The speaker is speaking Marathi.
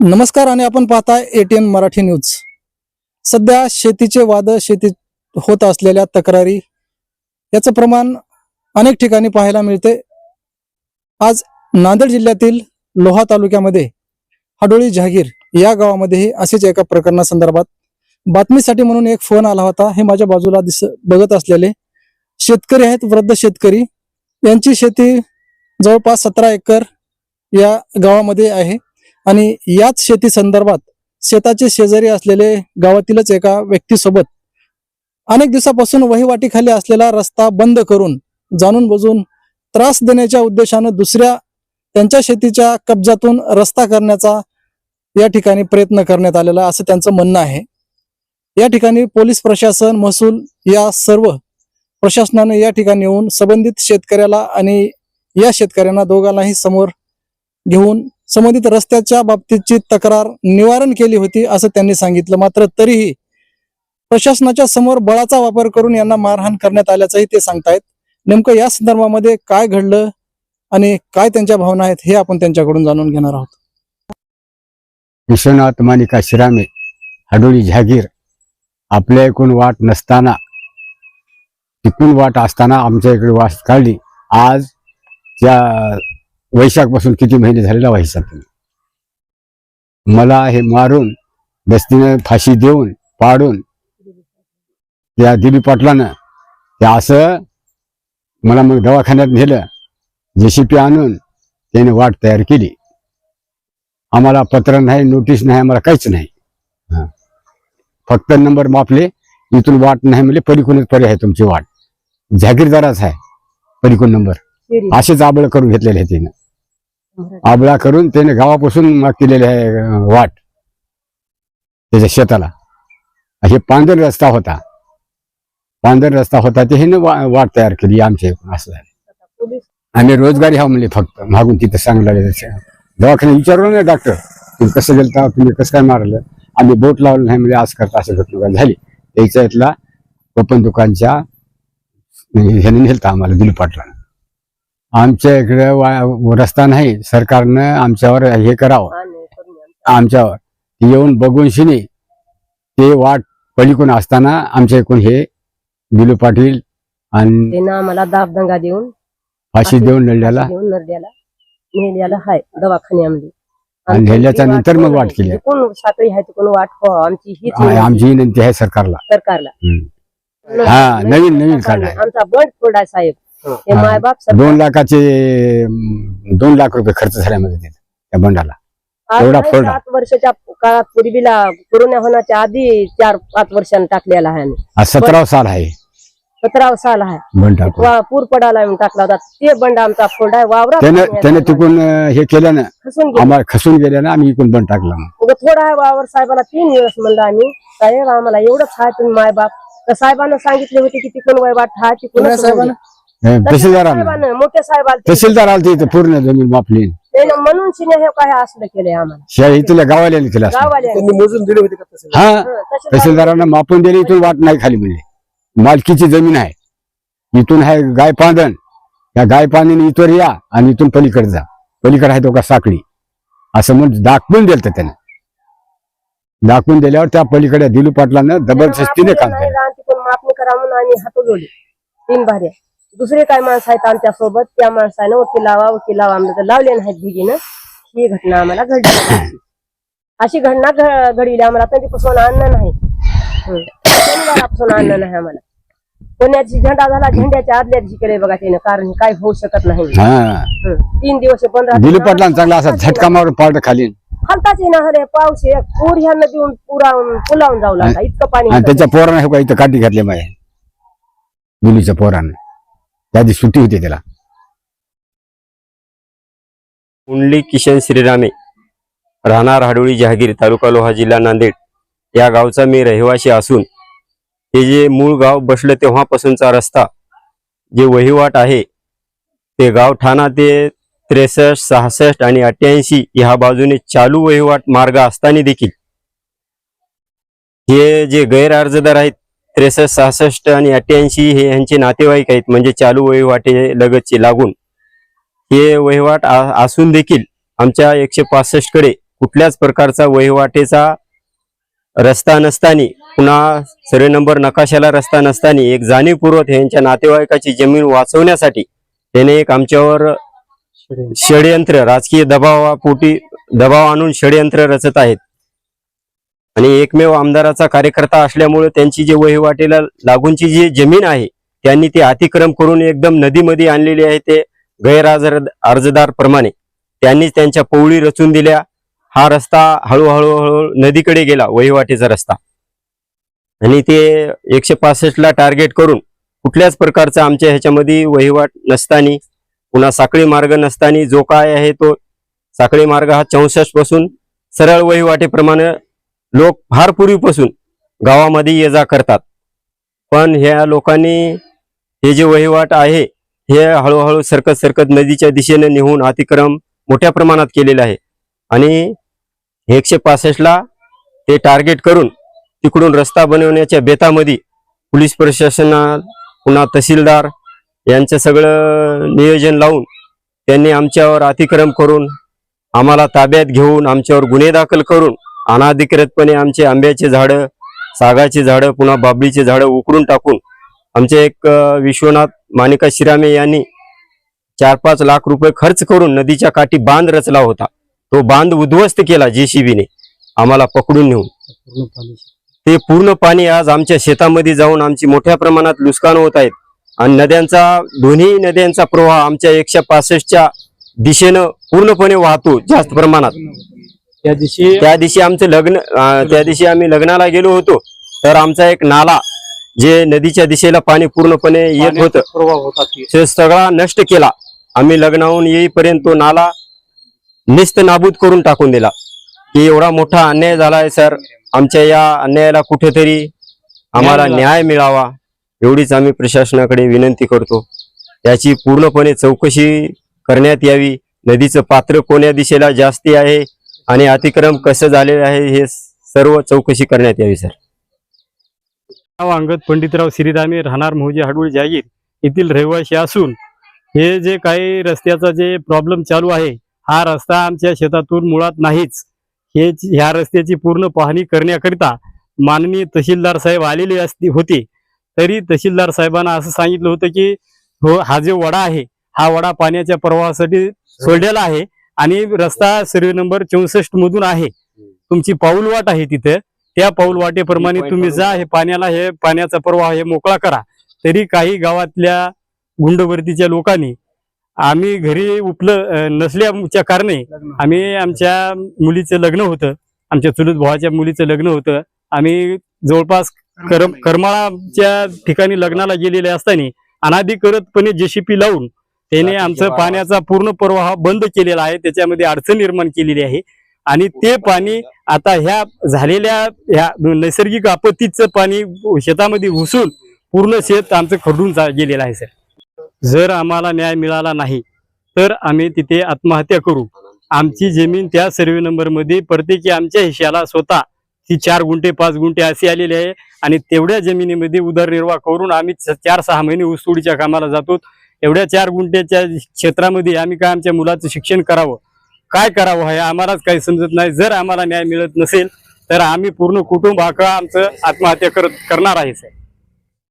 नमस्कार आणि आपण पाहताय एटीएन मराठी न्यूज. सध्या शेतीचे वाद शेती होत असलेल्या तक्रारी याचं प्रमाण अनेक ठिकाणी पाहायला मिळते. आज नांदेड जिल्ह्यातील लोहा तालुक्यामध्ये हाडोळी जहागीर या गावामध्येही असेच एका प्रकरणासंदर्भात बातमीसाठी म्हणून एक फोन आला होता. हे माझ्या बाजूला दिस बघत असलेले शेतकरी आहेत वृद्ध शेतकरी. यांची शेती जवळपास सतरा एकर या गावामध्ये आहे. आणि याच शेती संदर्भात शेताचे शेजारी असलेले गावातीलच एका व्यक्तीसोबत अनेक दिवसापासून वहिवाटीखाली असलेला रस्ता बंद करून जाणून बुजून त्रास देण्याच्या उद्देशानं दुसऱ्या त्यांच्या शेतीच्या कब्जातून रस्ता करण्याचा या ठिकाणी प्रयत्न करण्यात आलेला असं त्यांचं म्हणणं आहे. या ठिकाणी पोलीस प्रशासन महसूल या सर्व प्रशासनाने या ठिकाणी येऊन संबंधित शेतकऱ्याला आणि या शेतकऱ्यांना दोघांनाही समोर घेऊन संबंधित रस्त्याच्या बाबतीतची तक्रार निवारण केली होती असं त्यांनी सांगितलं. मात्र तरीही प्रशासनाच्या समोर बळाचा वापर करून यांना मारहाण करण्यात आल्याचंही ते सांगतायत. नेमकं या संदर्भामध्ये काय घडलं आणि काय त्यांच्या भावना आहेत हे आपण त्यांच्याकडून जाणून घेणार आहोत. विश्वनाथ मानिका शिरामे हडोळी जहागीर आपल्या एकूण वाट नसताना टिकून वाट असताना आमच्या इकडे वाट काढली. आज त्या वैशाखपासून किती महिने झालेला वैशाख मला हे मारून बस्तीने फाशी देऊन पाडून त्या दिलीप पाटलानं ते असं मला मग दवाखान्यात नेलं जेसीपी आणून त्याने वाट तयार केली. आम्हाला पत्र नाही नोटीस नाही आम्हाला काहीच नाही. फक्त नंबर मापले इथून वाट नाही म्हणजे पलीकडूनच पर्याय आहे तुमची वाट. जागीरदाराच आहे पलीकडून नंबर. असेच आबळ करून घेतलेले आहे त्यानं. आबळा करून त्याने गावापासून मग केलेले आहे वाट. त्याच्या शेताला. हे पांढर रस्ता होता. पांढर रस्ता होता ते वा- वाट तयार केली आमच्या असं झालं. आम्ही रोजगारी हा म्हणले फक्त. मागून तिथं सांगलं दवाखान्यात विचारलं ना डॉक्टर तुम्ही कसं गेलता तुम्ही कसं काय मारलं? आम्ही बोट लावलं नाही म्हणजे आज करता असं घटना झाली. त्याच्या इथला ओपन दुकानच्या ह्याने नेलता आम्हाला दिलीप पाटलानं. आमच्या इकडे रस्ता नाही. सरकारनं आमच्यावर हे करावं. आमच्यावर. येऊन बघून शिनी ते वाट पलीकडून असताना आमच्या इकडून हे दिलू पाटील आणि त्यानं आम्हाला दाब दंगा देऊन फाशी देऊन देऊन नरड्याला नेल्याला हाय दवाखान्यामध्ये आणि नेल्याच्या नंतर मग वाट केली. कोण साखळी आहे कोण वाट हो आमची हीच हा, विनंती आमची विनंती आहे सरकारला. सरकारला. हा, नवीन- नवीन. आमचा बंड फोडाय साहेब. हे. मायबाप दोन लाखाचे दोन लाख रुपये खर्च झाल्यामध्ये तिथं, त्या बंडाला. एवढा फोडा. सात वर्षाच्या काळात पूर्वीला कोरोना होण्याच्या आधी चार पाच वर्षांनी टाकलेला आहे सतराव साल आहे. सतराव साल आहे. पूर पडायला टाकला होता. ते बंड आमचा फोडाय वावरात त्यानं पाणी त्यानं आहे. तिकून हे खसून गेला. आम्हाला खसून गेल्यानं आम्ही इकडून बंड टाकला थोडा आहे वावर साहेबाला तीन दिवस म्हणलं आम्ही. साहेब आम्हाला एवढंच आहे तुम्ही माय बाप. तर साहेबांना सांगितले होते की तिकडून वयवाट हा तिकडून साहेबांना? साहेबांना मोठ्या साहेबाला तहसीलदार आलते इथं पूर्ण जमीन मापली. त्यानं म्हणून शिने हे काय असलं केलंय आम्हाला. शिया इथल्या गावाला केलं असतं. गाववाल्या त्यांनी मोजून दिले होते का तसे हा तहसीलदारानं मापून दिली इथून वाट नाही खाली म्हणले. मालकीची जमीन आहे. इथून आहे गाय पांदण. या गाय पांदण इथवर या आणि इथून पलीकडे जा. पलीकडे आहे तो का साखळी. असं म्हणून दाखवून दिलं त्यानं. दाखवून दिल्यावर त्या पलीकडे दिलू पाटलानं जबरदस्तीने काम केलं. मापणी करा म्हणून आम्ही हात जोडले. तीन भाऱ्या दुसरे काय माणसं आहेत आमच्यासोबत त्या माणसानं वकील लावा वकील लावा आम्ही तर लावले नाहीत भिगीनं ही घटना आम्हाला घडली. अशी घटना घडली आम्हाला. कधीपासून आणणं नाही. शनिवारापासून आणणं नाही आम्हाला. पुण्याची झेंडा झाला झेंड्याच्या आदल्या दिवशी केले बघा त्यानं कारण काय होऊ शकत नाही. तीन दिवस पंधरा दिलू दिवस पाटलानं चांगला असा झटका मारून पालट खाली. हलताच येणार हरे पाऊस पूर ह्या नदीहून पुरावून पुलावून जाऊ लागला इतकं पाणी. त्याच्या पोरानं का इथं काठी घातली माय दिलूच्या पोरानं. त्या दिवशी सुट्टी होती त्याला. कुंडली किशन श्रीरामे राहणार हाडोळी जहागीर तालुका लोहा जिल्हा नांदेड. या गावचा मी रहिवासी असून हे जे मूळ गाव बसलं तेव्हापासूनचा रस्ता जे वहिवाट आहे ते गाव ठाणा ते त्रेसष्ट सहासष्ट आणि अठ्ठ्याऐंशी ह्या बाजूने चालू वहिवाट मार्ग असताना देखील हे जे गैर अर्जदार आहेत त्रेसष्ट सहासष्ट आणि अठ्ठ्याऐंशी हे यांचे नातेवाईक आहेत. म्हणजे चालू वहिवाटे लगतचे लागून. हे वहिवाट असून देखील आमच्या एकशे पासष्टकडे कुठल्याच प्रकारचा वहिवाटेचा रस्ता नसताना पुन्हा सर्वे नंबर नकाशाला रस्ता नसताना एक जाणीवपूर्वक यांच्या नातेवाईकाची जमीन वाचवण्यासाठी त्याने एक आमच्यावर षडयंत्र राजकीय दबावापोटी दबाव आणून षडयंत्र रचत आहेत. आणि एकमेव आमदाराचा कार्यकर्ता असल्यामुळे त्यांची जी वहिवाटेला लागूनची जी जमीन आहे त्यांनी ती अतिक्रम करून एकदम नदीमध्ये आणलेली आहे ते गैरहजर अर्जदार प्रमाणे. त्यांनीच त्यांच्या पौळी रचून दिल्या. हा रस्ता हळूहळू हळू नदीकडे गेला वहिवाटीचा रस्ता. आणि ते एकशे पासष्टला टार्गेट करून कुठल्याच प्रकारचा आमच्या ह्याच्यामध्ये वहिवाट नसतानी पुन्हा साखळी मार्ग नसतानी जो काय आहे तो साखळी मार्ग हा चौसष्टपासून सरळ वहिवाटीप्रमाणे लोक फार पूर्वीपासून गावामध्ये ये जा करतात. पण ह्या लोकांनी हे जे वहिवाट आहे हे हळूहळू सरकत सरकत नदीच्या दिशेने नेहून अतिक्रम मोठ्या प्रमाणात केलेलं आहे. आणि एकशे पासष्टला ते टार्गेट करून तिकडून रस्ता बनवण्याच्या बेतामध्ये पोलीस प्रशासना पुन्हा तहसीलदार यांचं सगळं नियोजन लावून त्यांनी आमच्यावर अतिक्रम करून आम्हाला ताब्यात घेऊन आमच्यावर गुन्हे दाखल करून अनाधिकृतपणे आमचे आंब्याचे झाडं सागाची झाडं पुन्हा बाबळीची झाडं उकडून टाकून आमचे एक विश्वनाथ मानिका शिरामे यांनी चार पाच लाख रुपये खर्च करून नदीच्या काठी बांध रचला होता. तो बांध उद्ध्वस्त केला जेसीबीने आम्हाला पकडून नेऊन. ते पूर्ण पाणी आज आमच्या शेतामध्ये जाऊन आमची मोठ्या प्रमाणात नुकसान होत आहेत आणि नद्यांचा दोन्ही नद्यांचा प्रवाह आमच्या एकशे पासष्टच्या दिशेनं पूर्णपणे वाहतो जास्त प्रमाणात. त्या दिवशी त्या दिवशी आमचं लग्न त्या दिवशी आम्ही लग्नाला गेलो होतो. तर आमचा एक नाला जे नदीच्या दिशेला पाणी पूर्णपणे येत होतं. ते सगळा नष्ट केला. आम्ही लग्नाहून येईपर्यंत तो नाला निस्त नाबूद करून टाकून दिला. की एवढा मोठा अन्याय झालाय सर. आमच्या या अन्यायाला कुठेतरी आम्हाला न्याय न्याय मिळावा. एवढीच आम्ही प्रशासनाकडे विनंती करतो. याची पूर्णपणे चौकशी करण्यात यावी. नदीचं पात्र कोण्या दिशेला जास्ती आहे आणि अतिक्रम कसं झालेलं आहे हे सर्व चौकशी करण्यात यावी सर. नाव अंगद पंडितराव श्रीरामे राहणार मोहजी हाडूळ जागीर येथील रहिवासी असून हे जे काही रस्त्याचा जे प्रॉब्लेम चालू आहे हा रस्ता आमच्या शेतातून मुळात नाहीच. हे ह्या रस्त्याची पूर्ण पाहणी करण्याकरिता माननीय तहसीलदार साहेब आलेले असते होते. तरी तहसीलदार साहेबांना असं सांगितलं होतं की हो हा जो वडा आहे हा वडा पाण्याच्या प्रवाहासाठी सोडलेला आहे. आणि रस्ता सर्वे नंबर चौसष्ट मधून आहे. तुमची पाऊलवाट आहे तिथे. त्या पाऊल वाटेप्रमाणे तुम्ही जा हे पाण्याला हे पाण्याचा प्रवाह हे मोकळा करा. तरी काही गावातल्या गुंडवर्तीच्या लोकांनी आम्ही घरी उपल अं, नसल्याच्या कारणे आम्ही आमच्या मुलीचं लग्न होतं. आमच्या चुलत भावाच्या मुलीचं लग्न होतं. आम्ही जवळपास करम करमाळाच्या ठिकाणी लग्नाला गेलेले असताना अनाधिकृतपणे जेसीपी लावून त्याने आमचं पाण्याचा पूर्ण प्रवाह बंद केलेला आहे त्याच्यामध्ये अडचण निर्माण केलेली आहे. आणि ते पाणी आता ह्या झालेल्या ह्या नैसर्गिक आपत्तीचं पाणी शेतामध्ये घुसून पूर्ण शेत आमचं खरडून गेलेलं आहे सर. जर आम्हाला न्याय मिळाला नाही तर आम्ही तिथे आत्महत्या करू. आमची जमीन त्या सर्वे नंबरमध्ये प्रत्येकी आमच्या हिश्याला स्वतः ती चार गुंठे पाच गुंठे अशी आलेली आहे. आणि तेवढ्या जमिनीमध्ये उदरनिर्वाह करून आम्ही चार सहा महिने ऊसतोडीच्या कामाला जातो. एवढ्या चार गुंठ्याच्या क्षेत्रामध्ये आम्ही काय आमच्या मुलाचं शिक्षण करावं? काय करावं? हे आम्हालाच काही समजत नाही. जर आम्हाला न्याय मिळत नसेल तर आम्ही पूर्ण कुटुंब हा आमचं आत्महत्या करत करणार आहे साहेब?